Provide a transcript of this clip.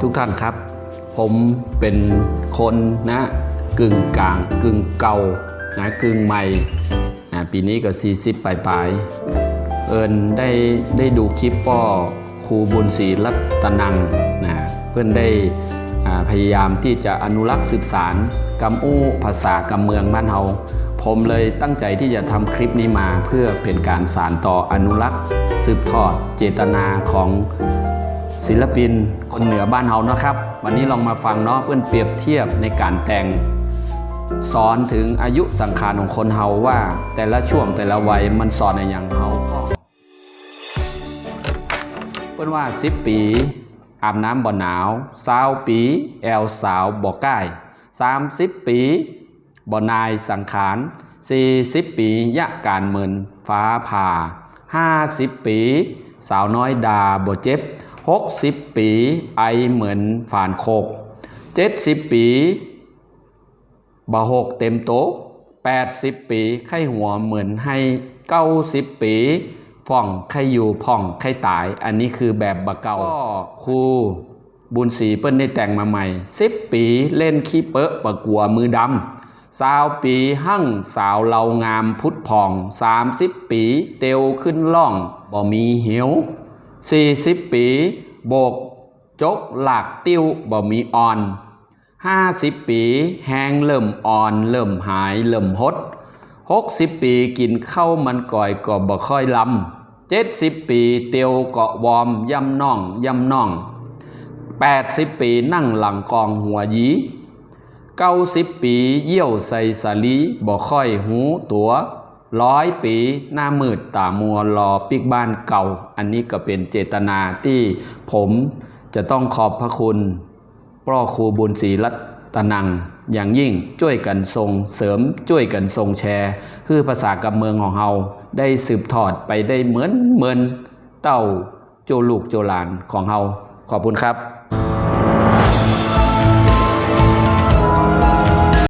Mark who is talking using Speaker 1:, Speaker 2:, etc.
Speaker 1: ทุกท่านครับ ผมเป็นคนนะกึ่งกลาง กึ่งเก่านะกึ่งใหม่นะปีนี้ก็ 40 ปลายปลายๆเอิญได้ได้ดูคลิปป้อครูบุญศรีรัตนังนะเพื่อนได้พยายามที่จะอนุรักษ์สืบสารกำอู้ภาษากำเมืองบ้านเฮาผมเลยตั้งใจที่จะทำคลิปนี้มาเพื่อเป็นการสานต่ออนุรักษ์ สืบทอดเจตนาของ ศิลปินคนเหนือบ้านเฮานะครับ วันนี้ลองมาฟังเนาะเพื่อนเปรียบเทียบในการแต่ง สอนถึงอายุสังขารของคนเฮาว่า แต่ละช่วงแต่ละวัยมันสอนในอย่างเฮาเพื่อนว่า10ปี อาบน้ำบ่หนาว20ปี แอลสาวบ่ใกล้สาย30ปีบ่นายสังขาร40ปียะการเมินฟ้าผ่า50ปี สาวน้อยดาบ่เจ็บ 60 ปีไอเหมือนฝานโคก 70 ปีบ่หกเต็มโต๊ะ80 ปีไข้หัวเหมือนให้ 90 ปีฟ่องไข้อยู่พ่องไข้ตาย อันนี้คือแบบบะเก่าก็ครูบุญศรีเปิ้นได้แต่งมาใหม่ 10 ปีเล่นขี้เปอะประกัวมือดำสาวปีหั่งสาวเรางามพุทธพอง 30 ปีเตียวขึ้นล่องบ่มีเหี่ยว 40 ปีโบก จกหลากติ้วบ่มีอ่อน 50 ปีแห้งเริ่มอ่อน เริ่มหายเริ่มหด 60 ปีกินข้าวมันก่อยก็บ่ค่อยลำ 70 ปีเตียวเกาะวอมย่ำน่องย่ำน่อง 80 ปีนั่งหลังกองหัวยี90ปีเยี่ยวใส่สาลีบ่ค่อยหูตัว ร้อยปีหน้ามืดตามัวรอปิกบ้านเก่า อันนี้ก็เป็นเจตนาที่ผมจะต้องขอบพระคุณพ่อครูบุญศรีรัตนัง อย่างยิ่งช่วยกันส่งเสริมช่วยกันส่งแชร์เพื่อภาษากำเมืองของเฮาได้สืบทอดไปได้เหมือนเหมือนเต้าโจลูกโจหลานของเฮาขอบคุณครับ